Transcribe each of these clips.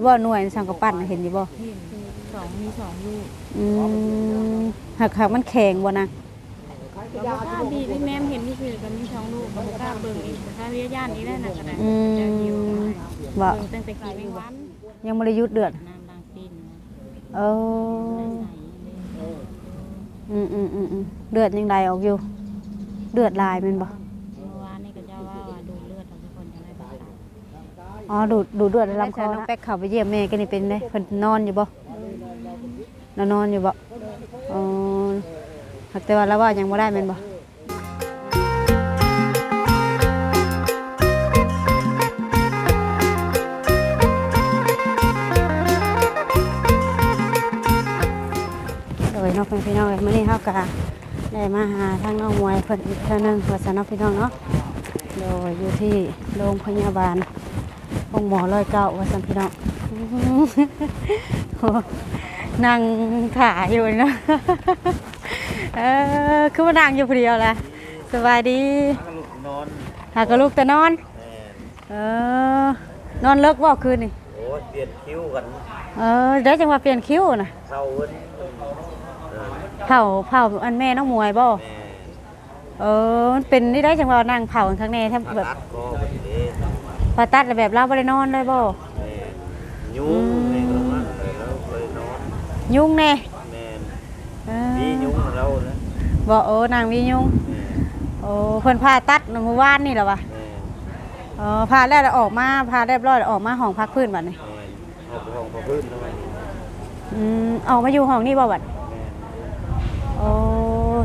นี่บ่หน่วยสังกะปั้นน่ะเห็นอยู่บ่เห็นสองมีสองลูกอืมหักหักมันแข็งบ่นะก็บ่กล้าบีบให้แม่มเห็นที่คือกันมีสองลูกก็บ่กล้าเบิ่งอีกแต่ถ้าเรียย่านนี้ได้น่ะก็ได้อืจะหิวมบ่เบิ่งตั้งแต่กี่วันยังบ่ได้หยุดเดือดน้ำล้างตีนเออใส่อืมอืมอืมอืมเลือดยังไดออกอยู่เลือดลายแม่นบ่ อ๋อดูดดูดเลือดในลำคอน้องแป๊กเข้าไปเยี่ยมแม่กันนี่เป็นไดเพิ่นนอนอยู่บ่นอนนอนอยู่บ่อ๋อหักแต่ว่าแล้วว่ายังบ่ได้แม่นบ่โดยเน้องพี่น้องเอ้ยมื้อนี้เฮาก็ได้มาหาทางน้องมวยเพิ่นอีกเทื่อหนึงว่าซั่นเนาะพี่น้องเนาะโดยอยู่ที่โรงพยาบาล องค์หมอร้อยเก้าว่าซั่นพี่น้องโอ้นั่งถ่าอยู่เนาะเออคือมานั่งอยู่ผู้เดียวล่ะสบายดีลูกนอนหากบลูกแต่นอนแม่นเออนอนเลิกบ่คืนนี่โอ้ยเปลี่ยนคิ้วกันเออได้จังหวะเปลี่ยนคิ้วน่ะเข้าเว้นเออเผาเผาอันแม่น้องมวยบ่แม่เออมันเป็นนี่ได้จังหวะนั่งเผาข้างในถ้ามาแบบ ตัดคอแบบนี้พอตัดแล้วแบบเราบ่ได้นอนเลยบ่แม่ยุ่งแม่ก็ลงมาเลยแล้วเลยนอนยุ่งแน่แม่เอมีอยุ่งเรานะบ่โอ้นางมียุ่งแม่โอ้เพิ่นพาตัดเมื่อวานนี่เหรอวะแม่เออพาแล้วแล้วออกมาพาเรียบร้อยแล้วออกมาห้องพักพื้นบัดนี้แม่เอาไปห้องพระพื้นแล้วไว้อืมออกมาอยู่ห้องนี่บ่บัดแม่โอ้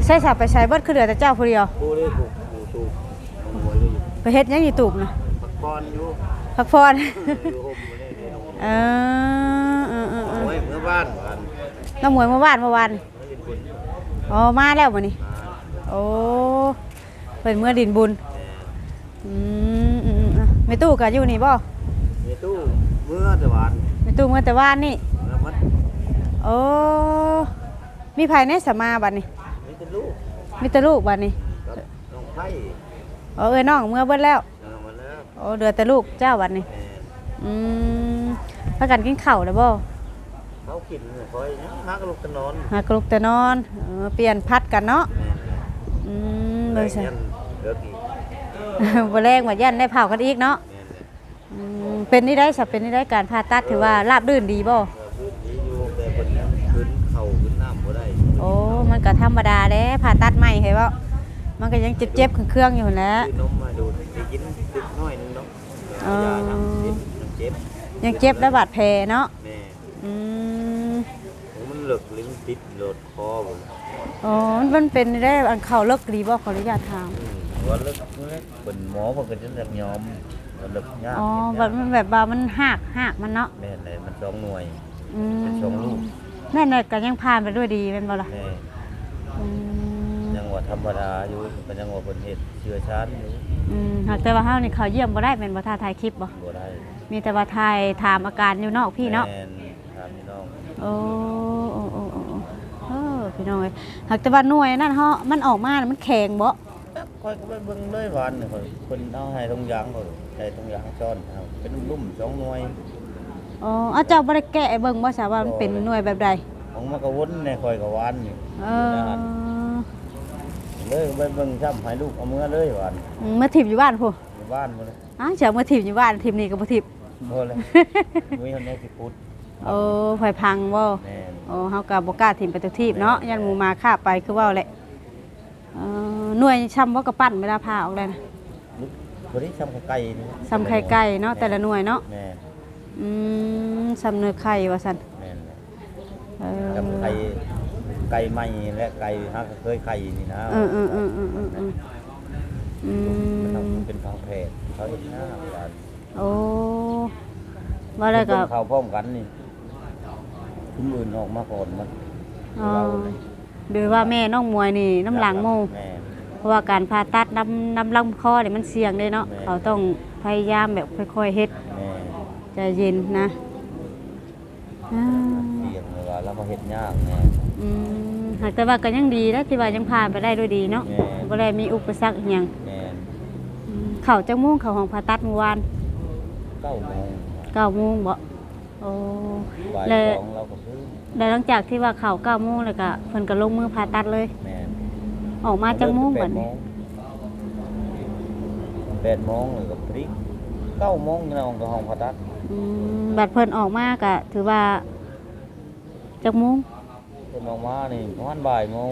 ใช่สับไปใช้เบิดคือเหลือแต่เจ้าผู้เดียว ผู้ได้ถูกถูกถูกมันหัวเลยอยู่ ไปเฮ็ดหยังอยู่ตูบนะพัก ผ่อนอยู่พักผ่อนอยู่ห่มมาเลยเนี่ยเออเออเออเออโอ้ยเมื่อบ้านบ้านน้องหมวยเมื่อวานเมื่อวานไม่ได้บุญอ๋อมาแล้วมื้อนี้มาโอ้เพิ่นเมื่อดินบุญแม่อืมอืมอืมอะแม่ตู้ก็อยู่นี่บ่มีตู้เมื่อแต่วานแม่ตู้เมื่อแต่วานนี่ แล้วมันโอ้ มีภายในสมาบัดนี้มีแต่ลูกมีแต่ลูกบัดนี้กับน้องไผ่เออเอ้ยน้องเมื่อเบิดแล้วเอามาแล้ว โอ้เหลือแต่ลูกเจ้าบัดนี้แม่อืมพากันกินข้าวแล้วบ่เขากินเนี่ยคอยเนี่ยมากลูกจะนอนหากลุกแต่นอนเออเปลี่ยนพัดกันเนาะแม่อืมเลเลยยใช่ยันเลิกอีกบ่แรงว่ายันได้เผากันอีกเนาะแม่เนี่ยอืมเป็นนี่ได้สับเป็นนี่ได้การผ่าตัดถือว่าราบรื่นดีบ่เออพื้นที่อยู่แต่บนเนี่ยขึ้นเข่าขึ้นน้ำบ่ได้โอ้ มันก็ธรรมดาเด้ผ่าตัดใหม่เห็นบ่ มันก็ยังเจ็บๆเครื่องๆอยู่หั่นแหล้ว คือนมมาดูไปกินดึกน้อยนึงเนาะอ๋อยาทำเจ็บมันเจ็บยังเจ็บและบาดแผลเนาะแม่อืมโอ้มันเหลือกลิ้นติดโหลดคอบ่อ๋อมันเป็นนี่ได้อันเข้าเลิกดีบ่ขออนุญาตถามอืมว่าเลิกเลิกเป็นหมอเพิ่นก็จะเรียกยอมว่าเลิกยากอ๋อเฮ็แบดบยากมันแบบว่ามันหักหักมันเนาะแม่นเลยมันสองหน่วย อืมเป็นสองลูกแม่นน่ะก็ยังผ่านไปด้วยดีแม่นบ่ล่ะแม่อืมยัง ว่าธรรมดาอยู่ก็ยังว่าเพิ่นเฮ็ดเชื้อชาญอยู่อืมหากแต่ว่าเฮานี่เขาเยี่ยมบ่ได้เป็นบ่ท่าถ่ายคลิปบ่บ่ได้มีแต่ว่าถ่ายถามอาการอยู่นอกพี่เนาะแม่ถามพี่น้องโอ้โอ้โอ้โอ้โอ้เออพี่น้องเอ้ยหากแต่ว่าหน่วยนั่นเฮามันออกมาแล้วมันแข็งบ่ค่อยก็ไปเบิ่งเลยหวานนี่ค่อยเพิ่นเอาให้ตรงยางค่อยใส่ตรงยางซ้อนเอาเป็นลุ่มๆสองหน่วย อ๋อเอาเจ้าบ่ได้แกะเบิ่งบ่ซะว่ามันเป็นหน่วยแบบใดของมันก็วนในค่อยก็หวานนี่เออ เลยไปเบิ่งช้ำให้ลูกเอามือเลยหวานมาถิบอยู่บ้านพูอยู่บ้านบ่เลยอ้าวเจ้ามาถิบอยู่บ้านถิบนี่ก็บ่ถิบบ่เลยมีคนนี้สิพุดโอ้ไฟพังบ่แม่นโอ้เฮาก็บ่กล้าถิบไปทุกทีบเนาะยันหมู่มาฆ่าไปคือเว้าแหละเออหน่วยช้ำบ่กระปั้นเวลาพาออกเลยนะลูกคนนี้ช้ำไก่นี่ซ้ำไข่ไก่เนาะแต่ละหน่วยเนาะแม่นอืมซ้ำเนื้อไข่ว่าซั่นแม่นเลยเออช้ำไก่ ไก่ใหม่และไก่ฮักเคยไข่นี่นะเออเออเออเออเออเอออืมันมทำเป็นทางแพทย์เขาเห็นหน้าหวานโอ้ว่าแล้วก็เข้าพร้อมกันนี่คุณอื่นออกมาก่อนมันอ๋อเราเลยหรือว่าแม่น้องมวยนี่น้ำหลังโมแม่เพราะว่าการผ่าตัดน้ำน้ำลำคอเนี่ยมันเสี่ยงเลยเนาะแม่เขาต้องพยายามแบบค่อยๆเฮ็ดแม่ใจเย็นนะอ่าเสี่ยงเวลาแล้วมาเห็ดยากแม่ อืมหากแต่ว่าก็ยังดีนะที่ว่ายังผ่านไปได้ด้วยดีเนาะแม่บ่ได้มีอุปสรรคอหย่างแม่อืมเข้าจังมุ่งเข้าห้องผ่าตัดเมื่อวานเก้าโมงเก้าโมงบ่โอ้โอ้บ่ายและสองเราก็พื้นแล้วหลังจากที่ว่าเข้าเก้าโมงแล้วก็เพิ่นก็ลงมือผ่าตัดเลย แม่นออกมาจังโมงแปบัดดโมนี้งแปดโมงเลยกับพริกเก้าโมงเราก็ห้องผ่าตัดอืมบัดเพิ่นออกมาก็ถือว่าจักโมง เพิ่นออกมานี่ประมาณบ่ายโมง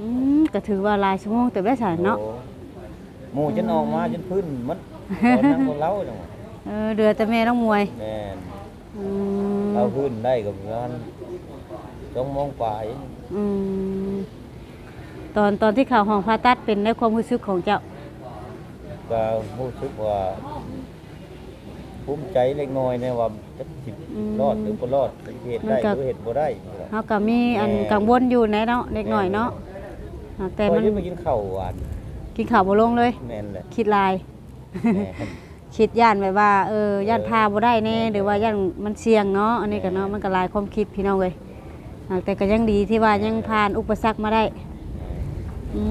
อืมก็ถือว่าหลายชั่วโมงแต่ได้สารเนาะโอ้หมู่จนออกมาจนพื้นมันตอนนั้นคนเล่าจังหวะเออเดือแต่แม่ต้องมวยแม่นอืมเอาพื้นได้กับประมาณสองโมงกว่าเองอืมตอนตอนที่เข้าห้องผ่าตัดเป็นในความรู้สึกของเจ้าก็รู้สึกว่า ภูมิใจเล็กน้อยในว่าจะสิบรอดหรือบ่รอดสิเหตุได้หรือเหตุบ่ได้นี่แหละเฮาก็มีอันกังวลอยู่แน่เนาะเล็กน้อยเนาะอ่าแต่พอมันจะมากินข้าวหวานกินข้าวบ่ลงเลยแม่นแหละคิดลายแม่นคิดย่านแบบว่าเออย่านพาบ่ได้แน่หรือว่าย่านมันเสี่ยงเนาะอันนี้ก็เนาะมันก็หลายความคิดพี่น้องเว้ยอ่าแต่ก็ยังดีที่ว่ายังผ่านอุปสรรคมาได้อื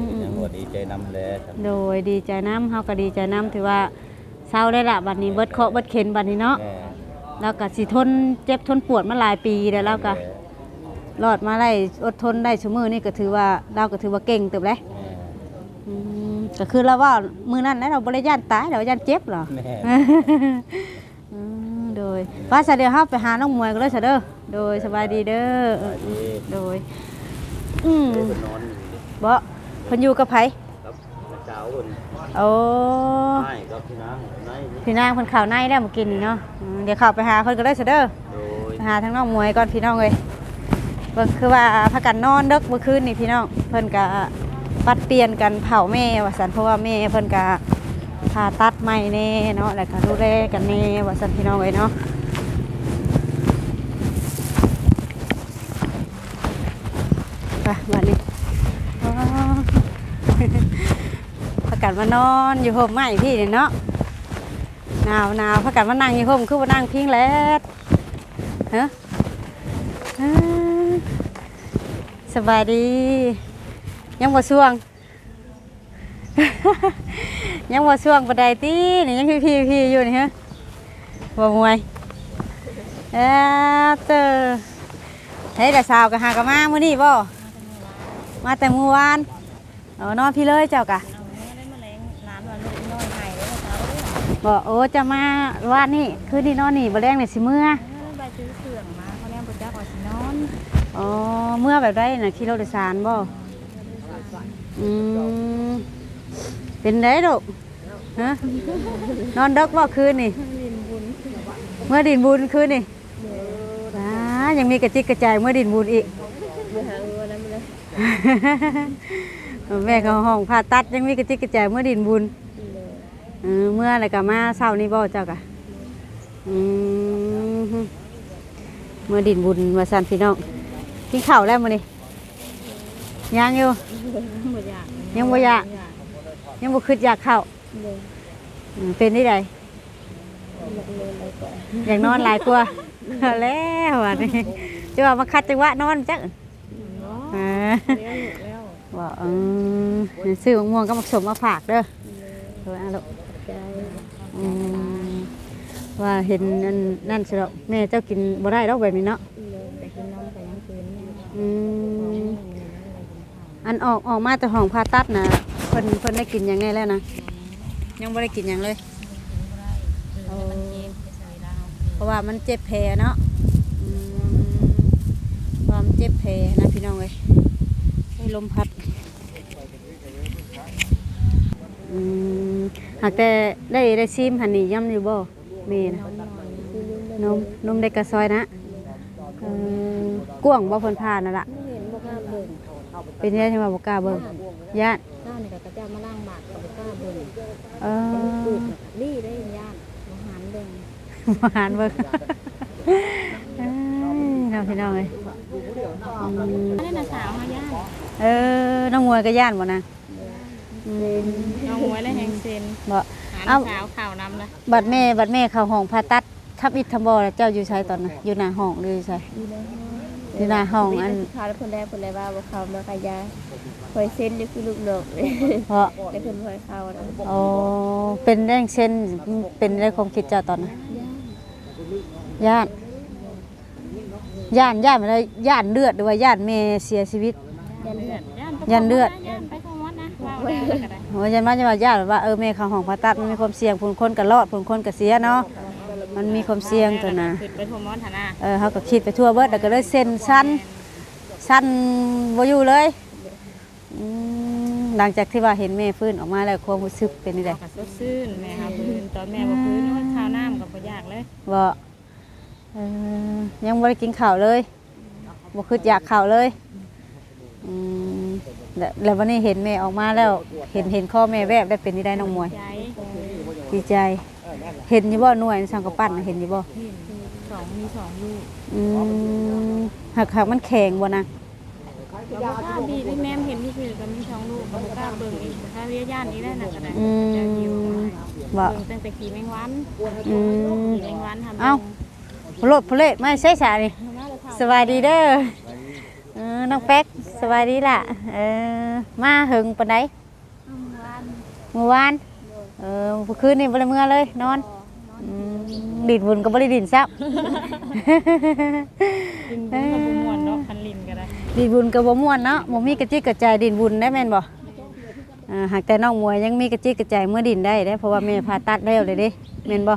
มยังบ่ดีใจนำแลครับโดยดีใจน้ำเฮาก็ดีใจน้ำถือว่า เศร้าได้ละบัดนี้เบิดเคราะห์เบิดเข็นบัดนี้เนาะแม่แล้วก็สิทนเจ็บทนปวดมาหลายปีแล้วเราก็รอดมาได้อดทนได้ชั่วมือนี่ก็ถือว่าเราก็ถือว่าเก่งเติบเลยแม่อืมก็คือเราว่ามือนั้นนะเราบ่ได้ย่านตายเราย่านเจ็บเหรอ แม่อืมโดยว่าซะเดี๋ยวเฮาไปหาน้องมวยกันเลยซะเด้อโดยสบายดีเด้อเออดีโดย อืมเพิ่นนอนอยู่ดิบ่เพิ่นอยู่กับไผ ครับเจ้าเพิ่นโอ้ให้กับพี่นางในนี่พี่นางเพิ่นเข้าในแล้วเมื่อกี้นี่เนาะอืมเดี๋ยวเข้าไปหาเพิ่นก็เลยซะเด้อโดยไปหาทั้งน้องมวยก่อนพี่น้องเอ้ยเบิ่งคือว่าพากันนอนเดึกเมื่อคืนนี่พี่น้องเพิ่นก็ปัดเปลี่ยนกันเผาแม่ว่าซั่นเพราะว่าแม่เพิ่นก็ผ่าตัดใหม่แน่เนาะแล้วก็ดูแลกันแน่ว่าซั่นพี่น้องเอ้ยเนาะ ไปบัดนี้ กันมานอนอยู่ห่มไม้พี่นี่เนาะหนาวหนาวพากันมานั่งอยู่ห่มคือว่านั่งพิงแลดฮะอ่าสบายดี ยังบ่ช่วง ยังบ่ช่วงปานใดตินี่ยังพี่พี่อยู่นี่ฮะบ่มวยเออเตอเฮ้ยแต่สาวก็หากะมามื้อนี้บ่มาแต่เมื้อวานเอนอนพี่เลยเจ้ากะ บ่โอ้จะมาว่านี่คืนนี้นอนนี่บ่แรงนี่สิเมื่อเออใบซื้อเครื่องมาเขาแนมบ่จักว่าสินอนอ๋อเมื่อแบบได้น่ะขี่รถโดยสารบ่อืมเป็นได้ดอกฮะนอนดึกบ่คืนนี่ลินบุญเมื่อดินบุญคืนนี่อ่ายังมีกระจิกกระจายเมื่อดินบุญอีกเบื่อหาเออนั้นเลยแม่เขาห้องผ่าตัดยังมีกระจิกกระจายเมื่อดินบุญ เออเมื่ออะไรก็มาเช้านี้บ่เจ้ากะอืมเมื่อดินบุญมาสั่นพี่น้องกินข้าวแล้วมื้อนี้ยังอยู่ บ่อยากยังบ่อยาก ยังบ่คิดอยากเข้าเลยอืมเป็นที่ใดอยากเลยเลยก่อนอยากนอนหลายกว่าเอาแล้วอันนี้จะว่ามาคัดจังหวะนอนจังเนาะอ่าแล้วแล้วว่าเออซื้อมะม่วงก็มาสมมาฝากเด้อเออเอาลูกใจ อืมว่าเห็นนั่นนั่นสิดอแม่เจ้ากินบ่ได้ดอกแบบนี้เนาะเลยแต่กินน้ำไปยังคืนเนี่ยอืมอันออกออกมาแต่ห้องผ่าตัดนะเพิ่นเพิ่นได้กินหยังไงแล้วนะยังบ่ได้กินหยังเลยเออมันเพราะว่ามันเจ็บแผลเนาะอืมความเจ็บแผลนะพี่น้องเอ้ยให้ลมพัด อืมหากแต่ได้ได้ซิมหันนี่ย่ำอยู่บ่เมนะน้ำหน่อยคือลืมเลยนมนมเด็กกระซอยนะเออกว้างบ่เพิ่นผ่านนั่นล่ะ ไม่เห็นบ่กล้าเบิ่งเป็นยังไงที่ว่าบ่กล้าเบิ่งญาติข้าวนี่ก็กระเจ้ามาล่างบาทกับบ่กล้าเบิ่งเอปลูอกนี่ได้ย่านอาหารเบิ่งบ่หานเบิ่งเอ้ยน้องพี่น้องเอ้ยอืมอันนี้น่ะสาวหาย่าน เออ น้องมวยก็ย่านบ่นะอืม น้องหัวและแหงเซนบ่หาเอ้าสาวข่าวนำนะบัดแม่บัดแม่เข้าห้องผ่าตัดทับอิฐทำบ่แล้วเจ้าอยู่ไสตอนน่ะอยู่หน้าห้องหรืออยู่ไสอยู่หน้าห้องอันข่าวแล้วเพิ่นได้เพิ่นเลยว่าบ่เข้ามาขยาคอยเซ็นอยู่คือลูกดอกเลยเพราะแต่เพิ่นบ่ให้เข้านะอ๋อเป็นแรงเส้นเป็นได้ความคิดเจ้าตอนนั้นญาติย่านย่านอะไรย่านเลือดหรือว่าย่านแม่เสียชีวิตยันเลือดยันยันเลือด ยันไปเข้าวัดนะว่าแล้วก็ได้โอ้ยยันมาจะว่าย่านแบบว่าเออแม่เขาห้องผ่าตัดมันมีความเสี่ยงผลคนก็รอดผลคนก็เสียเนาะมันมีความเสี่ยงตัวนะขึ้นไปโทรมอนฐานะเออเขาก็คิดไปทั่วเบิดแล้วก็เลยเซ็นสั้นสั้นบ่อยู่เลยอืมหลังจากที่ว่าเห็นแม่ฟื้นออกมาแล้วความรู้สึกเป็นนี่แหเราละก็สดชื่นแม่ครับพื้นตอนแม่บ่พื้นว่าข้าวน้ำก็บ่ยากเลยบ่เออยังบ่ได้กินข้าวเลยบ่คืออยากข้าวเลยอืม แล้วแล้ววันนี้เห็นแม่ออกมาแล้ว เห็นเห็นข้อแม่แวบได้เป็นนี่ได้น้องมวย ใจดีใจ เห็นอยู่บ่หน่วยสังกะปั้นน่ะเห็นอยู่บ่สองมีสองลูกอืมหักหักมันแข็งบ่นะก็บ่กล้าบีบแม่เห็นที่คือก็มีสองลูกก็บ่กล้าเบิ่งอีกถ้าเรียย่านนี้ได้น่ะก็ได้อืจะอยู่มบ่ เบิ่งตั้งแต่ขี่แมงวันอืมขี่แมงวันทำเอ้าพลดพลดไม่ใช่สานี่มาเลยค่ะสวัสดีเด้อเออน้องแป๊กสวัสดีล่ะเออมาหึงปานใดวันเมื่อวานเออเมื่อคืนนี่บ่ได้เมื่อเลยนอนอืมดินบุญก็บ่ได้ดินซับ กินบุญกับบุญมวนเนาะคันลินก็ได้ดินบุญก็บ่ม่วนเนาะบ่มีกระจิกกระจายดินบุญได้แม่นบ่อ่าหากแต่น้องมวยยังมีกระจิกกระจายเมื่อดินได้เด้เพราะว่าแม่ผ่าตัดแล้วเลยเด้แม่นบ่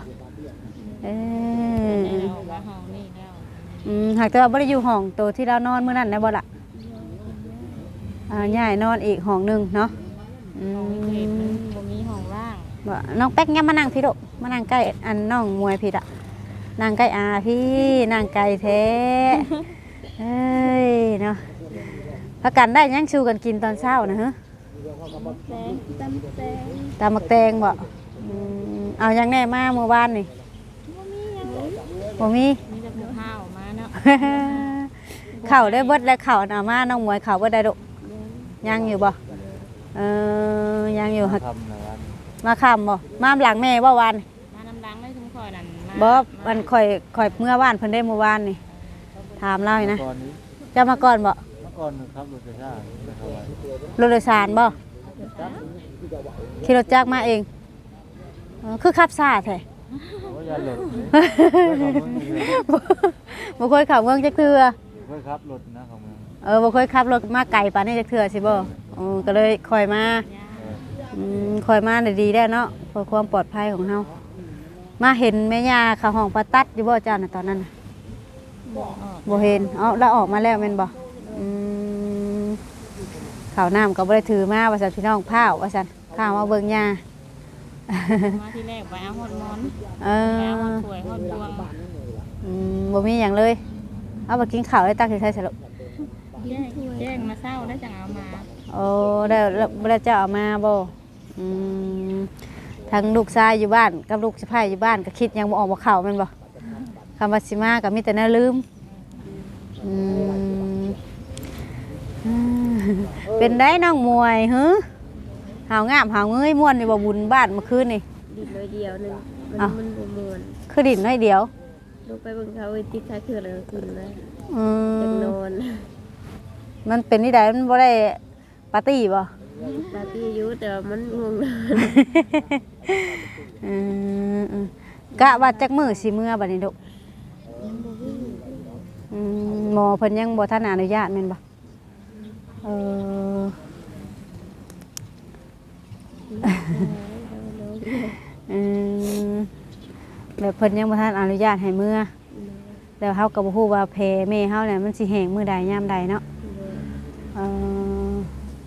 เออ แล้วว่าเฮานี่แล้ว อืมหากแต่ว่าบ่ได้อยู่ห้องโตที่เรานอนมื้อนั้นได้บ่ล่ะอ่าย้ายนอนอีกห้องหนึงเนาะอืของวิเศษมมันบ่มีห้องว่างบ่น้องแป๊กยังมานั่งพี่ลูกมานั่งใกล้อันน้องมวยพี่อะนั่งใกล้อาพี่นั่งไกลแท้เอ้ยเนาะพักกันได้ยังชูกันกินตอนเช้านะฮะ แตงตำแตงตามมักแตงบ่อืมเอายังแน่มาเมื่อวานนี่บ่มีหยังบ่มี มีแต่ผู้ข้าวมา เนาะเข่าได้เบิดแล้วเข่าหนามาน้องมวยเข่าเบิดได้ดุยังอยู่บ่เออยังอยู่หักทำนะวันมาคำบ่มาหลังแม่ว่าวันมาน้ำดังได้ทุกคนนั่นมาบ่มันข่อยข่อยเมื่อวานเพิ่นได้เมื่อวานนี่ถามเล่าอยู่นะก่อนนี้จะมาก่อนบ่เมื่อก่อนครับรถไฟฟ้านะครับว่ารถโดยสารบ่ขี่รถจักรมาเองเออคือขับซ่าแท้โอ้ยอย่าหลดเลยบ่เคยขับเมืองจักเทื่อเพื่อครับรถนะของมึงเออบ่เคยขับรถมาไกลปานนี้จักเทื่อสิบ่เออก็เลยคอยมาอืมคอยมาได้ดีได้เนาะเพื่อความปลอดภัยของเฮามาเห็นแม่ย่าเขาห้องประตัดอยู่บ่เจ้าน่ะตอนนั้นน่ะบอกบ่เห็นเอาแล้วออกมาแล้วแม่นบ่อืมข้าวน้ำก็บ่ได้ถือมาว่าซั่นพี่น้องพาวว่าซั่นข้าวมาเบิ่งย่า มาที่แรกไปเอาฮอดมอนเอไปเอาฮออดถ้วยฮอดดวงอืมบ่มีหยังเลย เอามากินข้าวได้ตั้งใจใส่ลูกแจ้งแจ้งมาเศร้าแล้วจังเอามาโอ้ได้แล้วบ่ได้เจ้าเอามาบ่อืมทั้งลูกชายอยู่บ้านกับลูกสะใภ้อยู่บ้านก็คิดหยังบ่ออกบ่เข้าแม่นบ่คำว่าสิมาก็มีแต่แน่าลืมอืมอืมเป็นได้น้องมวยหึ หาวงามหาวเงยม่วนนี่บ่บุญบ้านเมื่อคืนนี่ ดินน้อยเดียวหนึงมันอ้าวมันบ่ม่วนคือดินน้อยเดียวลงไปเบิ่งเขาไอ้ติ๊กคาคืออะไรขึ้นนะอือยากมนอนมันเป็นนี่ได้มันบ่ได้ปาร์ตี้บ่ ปาร์ตี้อยู่แต่ว่ามันง่วงนอนอืมอืมกะว่าจักมือสิเมื่อบัดนี้ดอกอืมหมอเพิ่นยังบ่ทันอนุญาตแม่นบ่เออ อืมแบบเพิ่นยังบ่ทันอนุญาตให้เมื่อแล้วเฮาก็บ่ฮู้ว่าแผลแม่เฮาเนี่ยมันสิแห้งมื้อใดยามใดเนาะเออ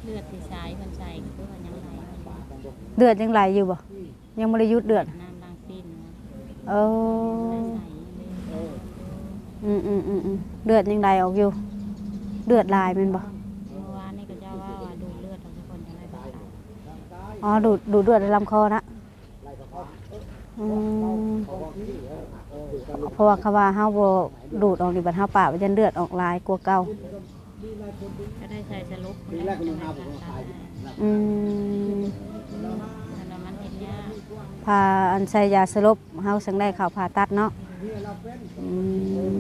เลือดที่สายคนใส่คือว่ายังไงเดือดยังไหลอยู่บ่ยังบ่ได้หยุดเดือดน้ำล้างตีนนะเออใส่เลยอืมอืมอืมอืมเลือดยังไหลออกอยู่เลือดลายแมันบ่ อ๋อดูดดูดเลือดในลำคอนะอืมเพราะว่าเขาว่าเฮาบ่ดูดออกนี่บัดเฮาปากมันจะเลือดออกลายกลัวาเก่าก็ได้ใส่สลุปคนแรกจะได้การตายอืมแต่มันเห็นยากพาอันใส่ยาสลบเฮาสังได้เข้าผ่าตัดเนาะอืม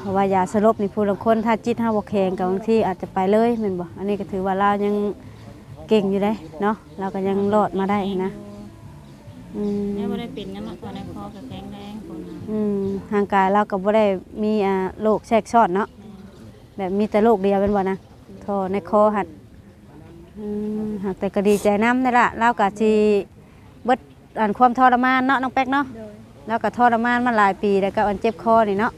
เพราะว่ายาสลบนี่ผู้ลางคนถ้าจิตเฮาบ่แข็งก็บางทีอาจจะไปเลยแม่นบ่อันนี้ก็ถือว่าเรายัง เก่งอยู่เด้เนาะเราก็ยังรอดมาได้นะอืมเนี่ยไม่ได้เป็นนั่นหรอกตอนในคอกับแข็งแรงคนนะอืมร่างกายเราก็บ่ได้มีอ่าโรคแทรกซ้อนเนาะแบบมีแต่โรคเดียวเป็นบ่นะโทอในคอหัดอืมหากแต่ก็ดีใจนำนี่ล่ะเราก็สิเบิดอันความทรมานเนาะน้องแป๊กเนาะโดยแล้วก็ทรมานมาหลายปีแล้วก็อันเจ็บคอนี่เนาะ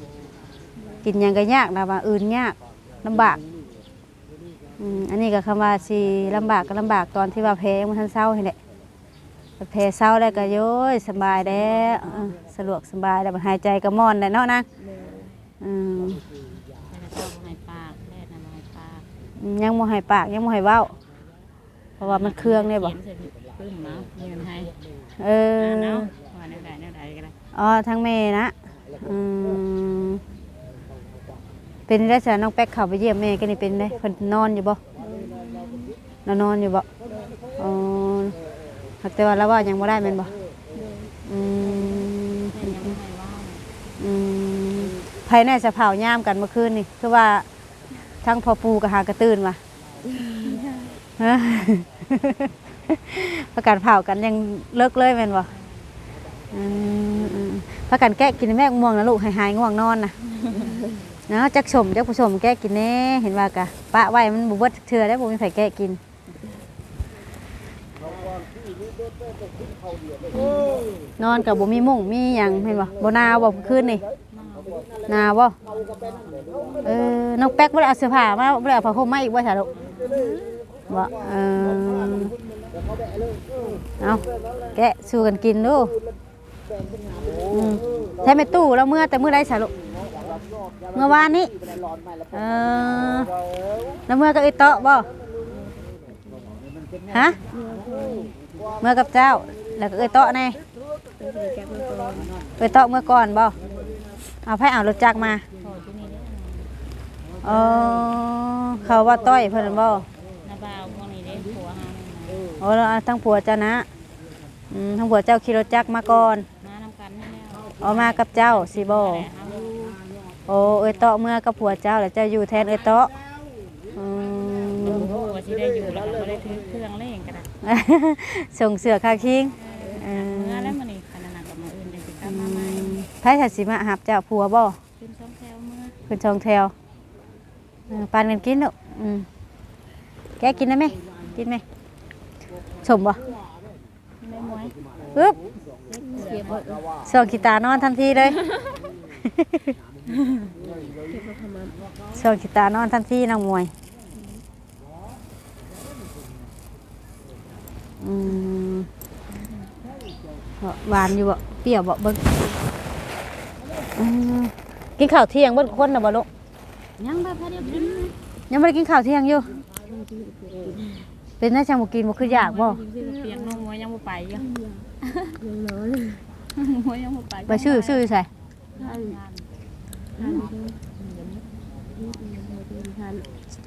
กินหยังก็ยากนะว่าอื่นยากลำบาก อืมอันนี้ก็คำว่าสิลำบากก็ลำบากตอนที่ว่าแพ้มันทันเศร้านี่แหละแพ้เศร้าแล้วก็โย้ยสบายแล้วเออสะดวกสบายแล้วหายใจก็ม่อนแล้วเนาะนะอืมแล้วก็ให้ปากแม่นำให้ปากยังบ่ใหายปากยังบ่ใหายเว้า เพราะว่ามันเครื่องเนี่ยบ่เขียนเสร็จปึ้มเนาะเงินให้เออ อ่าเนาะว่าแนวใดแนวใดก็ได้อ๋อทั้งแม่นะอืม เป็นได้จ้ะน้องแป๊กเข้าไปเยี่ยมแม่กันนี่เป็นได้เพิ่นนอนอยู่บ่นอนนอนอยู่บ่อ๋อหากแต่ว่าเราว่ายังบ่ได้แม่นบ่อืมแต่ยังไม่ให้ว่าอืมภายในสะเผายามกันเมื่อคืนนี่คือว่าทั้งพอปูกับหากระตื่นว่ะประกันเผากันยังเลิกเลยแม่นบ่ประกันแกะกินแม่ง่วงนะลูกหายหายง่วงนอนนะ เนาะจักชมจักผู้ชมแกะกินแน่เห็นว่ากะปะไว้มันบุเบิดเถื่อได้บุมีไผแกะกินนอนกับบุมีมุ้งมีหยังเห็นบ่บนาวบ่เมื่อคืนนี่นาวบ่เออน้องแป๊กบ่ได้เอาเสื้อผ้ามาบ่ได้เอาผ้าห่มมาอีกบ่จ้ะลูกบ่เออเอาแกะสู้กันกินดูใช้ไม่ตู้แล้วเมื่อแต่เมื่อไรสะลูก เมื่อวานนี้เออแล้วเมื่อก็ไอเตาะบ่ฮะเมื่อกับเจ้า แล้วก็ไอเตาะแน่เป็นสิแก๊ปมาก่อนไปเตาะเมื่อก่อนบ่เอาไผเอารถจักรมาพอที่นี่เนี่ยเออเขาว่าต้อยเพิ่นบ่นาบ่าวพวกนี้เด้ผัวหานี่นะโอ้แล้วทั้งผัวเจ้านะอืมทั้งผัวเจ้าขี่รถจักรมาก่อนมานำกันนี่แล้วเอามากับเจ้าสิบ่แต่เฮา อยู่โอ้เอ้ยเตาะเมื่อกับผัวเจ้าแล้วเจ้าอยู่แทนเอ้ยเตาะอืมผัวสิได้อยู่แล้วก็บ่ได้ถือเครื่องเล่นก็ได้ส่งเสือคาคิงเอเมื่ออแล้วมื้อนี้ขนาดนั้นกับมื้ออื่นจังสิกลับมาใหม่ไผถ้าสิมาหับเจ้าผัวบ่ขึ้นช่องแถวเมื่อขึ้นชองแถวเออปานกันกินลูกอืมแกกินได้ไหมกินไหมสมบ่ไม่มวยปึ๊บเก็บบ่ ส่งกีตาร์นอนทันทีเลย เก็บบ่ทำมาส่งกีตาร์นอนทันทีน้องมวยอืมหวานอยู่บ่เปรี้ยวบ่เบิ่งอืมกินข้าวเที่ยงเบิ่งคนน่ะบ่ลูกยังบ่พอเดียวกินยังไม่ได้กินข้าวเที่ยงอยู่ เป็นน่าจังบ่กินบ่คืออยากบ่ซื้อเปียงน้องมวยยังบ่ไปอยู่ยังนอนมวยยังบ่ไปไปชื่อชื่อใส่ท่านท่านท่าน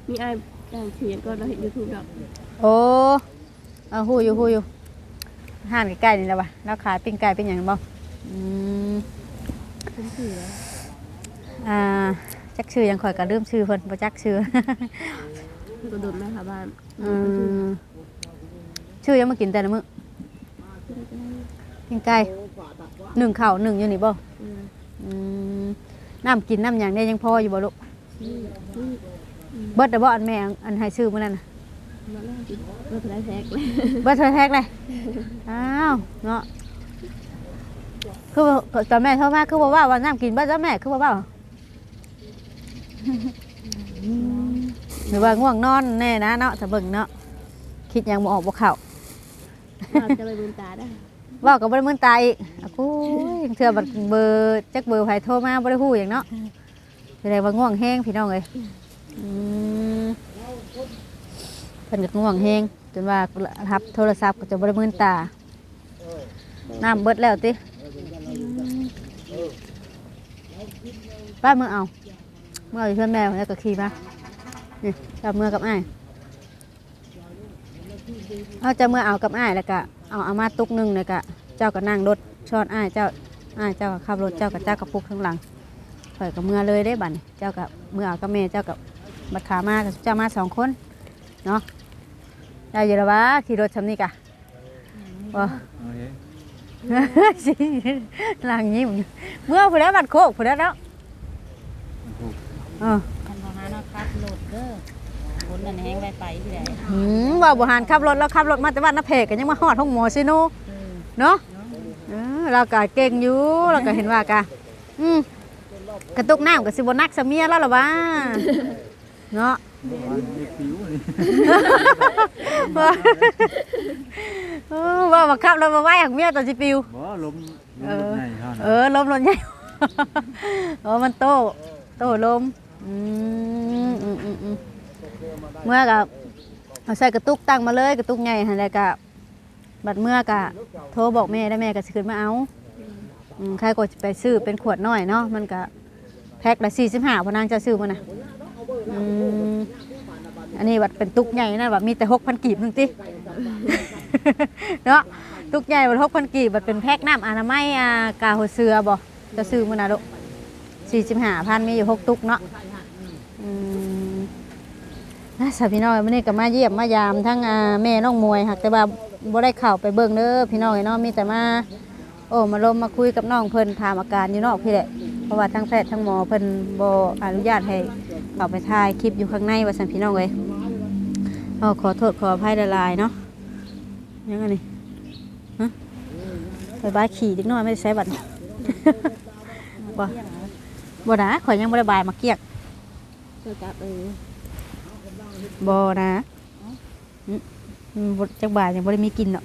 มีไอ้ต่งเขียนก็เราเห็น YouTube ดอกโอ้เอาฮู้อยู่ฮู้อยู่ห้านใกล้ๆนี่แหละว่ะแล้วขายปิ้งไก่เป็นหยังบ่อืมเป็นเสืออ่าจักชื่อยังข่อยก็ลืมชื่อเพิ่นบ่จักชื่อก็โดนแม่ค่ะบ้านอืมชื่อยังมากินแต่ละมื้อปิ้งไก่หนึ่งข้าวหนึ่งอยู่นี่บ่อืมอืม น้ำกินน้ำหยังได้ยังพออยู่บ่ลูกนี่นี่เบิดแต่บ่อันแม่อันให้ซื้อมื้อนั้นน่ะมาแล้วกินก็จะได้แท็กเลยเบิดเธอแท็กเลยอ้าวเนาะคือว่าตอนแม่โทรมาคือบอกว่าวันน้ำกินเบิดแล้วแม่คือบอกว่าหรือว่าง่วงนอนแน่นะเนาะถ้าเบิ่งเนาะคิดหยังบ่ออกบ่เข้าเราจะไปบุญตาได้เว้ากับบ่ได้มื้นตายอีกอะกูยเทื่อบัดเบอร์จักเบอร์ไผโทรมาบ่ได้ฮู้หยังเนาะแสดงว่าง่วงแฮงพี่น้องเอ้ยอืมเพิ่นก็ง่วงแฮงจนว่ารับโทรศัพท์ก็จะบ่ได้มื้นตา น้ำเบิดแล้วติป้าเมื่อเอา เมื่อเอาอยู่เพื่อนแม่แล้วก็ขี่มานี่จับเมื่อกับอ้ เอาจะเมื่อเอากับอ้ายแล้วก็เอาเอามาตุกหนึงแล้วก็เจ้าก็นั่งรถช้อนอ้ายเจ้าอ้ายเจ้าก็ขับรถเจ้ากับเจ้ากับปุกข้างหลังข่อยกับเมื่อเลยได้บัดนี้เจ้ากับเมื่อเอากับแม่เจ้ากับบัดขามากับเจ้ามาสองคนเนาะได้อยู่แล้ววะขี่รถชำนี่กะว้าโอเคฮสิหลังยิ้มอยู่เมื่อผู้ใดบัดโคกผู้ใดเนาะเออ คันบ่หาเนาะครับโหลดเด้อค นนั่นแฮงไปไปที่ใดหืมว่าบ่หันขับรถแล้วขับรถมาแต่บ้านนาเพกก็ยังมาฮอดห้องหมอซิโนเนาะเออเราก็เก่งอยู่เราก็เห็นว่ากะอืมกระตุกน้ำก็สิบ่นักสะเมียแล้วล่ะว่าเนาะว่าเออว่าบังคับเรามาไหว้หักเมียตอนสิปิวบ่ลมเออใหญ่เท่าเออลมลมใหญ่เออมันโตโตลมอืมอืมอืมอืม เมื่อกับเอาใส่กระตุกตั้งมาเลยกระตุกใหญ่หันแล้วก็บัดเมื่อกะโทรบอกแม่ได้แม่ก็สิขึ้นมาเอาใครก็ไปซื้อเป็นขวดน้อยเนาะมันก็แพ็คละสี่สิบห้าพนางจะซื้อมานะอันนี้บัดเป็นตุกใหญ่นะบัดมีแต่หกพันกีบนึงติเนาะตุกใหญ่บัดหกพันกีบบัดเป็นแพ็คน้ำอนามัยอากาหัวเสือบ่จะซื้อมานะลูกสี่สิบห้าพันมีอยู่หกตุกเนาะอืมนะ สาวพี่น้อยวันนี้ก็มาเยี่ยมมายามทั้งแม่น้องมวยหักแต่ว่าบ่ได้เข้าไปเบิ่งเด้อพี่น้อยเนาะมีแต่มา โอ้มาลมมาคุยกับน้องเพิ่นถามอาการอยู่นอกพี่แหละเพราะว่าทั้งแพทย์ทั้งหมอเพิ่นบ่อนุญาตให้เข้าไปถ่ายคลิปอยู่ข้างในว่าซั่นพี่น้องเอ้ยเอขอโทษขออภัยหลายเนาะยังไงนี่ฮะไปบาขี่เด็กน้อยไม่ได้ใช้บัตรบ่บ่นะข่อยยังบ่ได้บายมาเกียกเจอกับเออ บ่นะอืมอืมบ่จักบาทยังบ่ได้มีกินเนาะ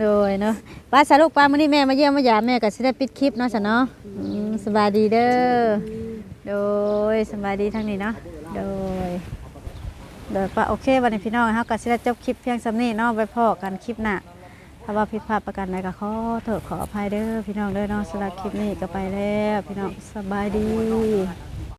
โดยเนาะป้าสาลูกป้ามื้อนี้แม่มาเยี่ยมมายามแม่ก็สิได้ปิดคลิปเนาะซะเนาะสบายดีเด้อโดยสบายดีทั้งนี้เนาะโดยโดยป้าโอเควันนี้พี่น้องเฮาก็สิได้จบคลิปเพียงสำนี้เนาะไว้พอกันคลิปหน้าถ้าว่าผิดพลาดประการใดก็ขอโทษขออภัยเด้อพี่น้องเด้อเนาะสำหรับคลิปนี้ก็ไปแล้ว พี่น้องสบายดี